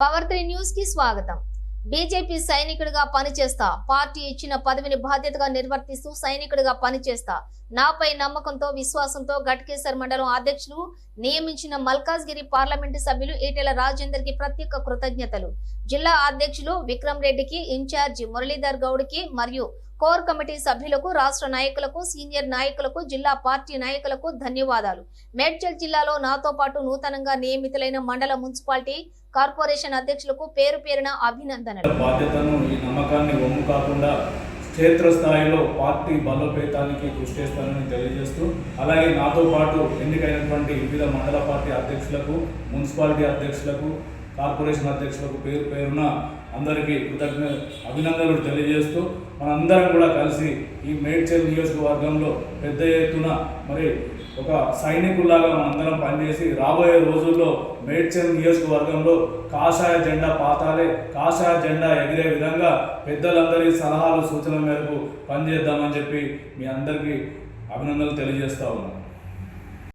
Power three న్యూస్కి స్వాగతం. BJP సైనికుడిగా పనిచేస్తా పార్టీ ఇచ్చిన పదవిని బాధ్యతగా నిర్వర్తిస్తూ సైనికుడిగా పనిచేస్తా. నాపై నమ్మకంతో విశ్వాసంతో ఘట్కేసర్ మండలం అధ్యక్షులు నియమించిన మల్కాజ్గిరి పార్లమెంటు సభ్యులు ఈటెల రాజేందర్కి ప్రత్యేక కృతజ్ఞతలు. జిల్లా అధ్యక్షులు విక్రమ్ రెడ్డికి ఇన్ఛార్జి మురళీధర్ గౌడ్కి మరియు కోర్ కమిటీ సభ్యులకు రాష్ట్ర నాయకులకు సీనియర్ నాయకులకు జిల్లా పార్టీ నాయకులకు ధన్యవాదాలు. మేడ్చల్ జిల్లాలో నాతో పాటు నూతనంగా నియమితులైన మండల మున్సిపాలిటీ కార్పొరేషన్ అధ్యక్షులకు పేరు పేరున అభినందనలు. బాధ్యతను ఈ నమ్మకాన్ని ఒమ్ము కాకుండా క్షేత్రస్థాయిలో పార్టీ బలోపేతానికి కృషి చేస్తానని తెలియజేస్తూ అలాగే నాతో పాటు ఎన్నికైనటువంటి వివిధ మండల పార్టీ అధ్యక్షులకు మున్సిపాలిటీ అధ్యక్షులకు కార్పొరేషన్ అధ్యక్షులకు పేరు పేరున అందరికీ కృతజ్ఞ అభినందనలు తెలియజేస్తూ మనందరం కూడా కలిసి ఈ మేడ్చల్ నియోజకవర్గంలో పెద్ద ఎత్తున మరి ఒక సైనికులాగా మనందరం పనిచేసి రాబోయే రోజుల్లో మేడ్చల్ నియోజకవర్గంలో కాషాయ జెండా పాతాలే కాషాయ జెండా ఎగిరే విధంగా పెద్దలందరి సలహాలు సూచనల మేరకు పనిచేద్దామని చెప్పి మీ అందరికీ అభినందనలు తెలియజేస్తా ఉన్నాను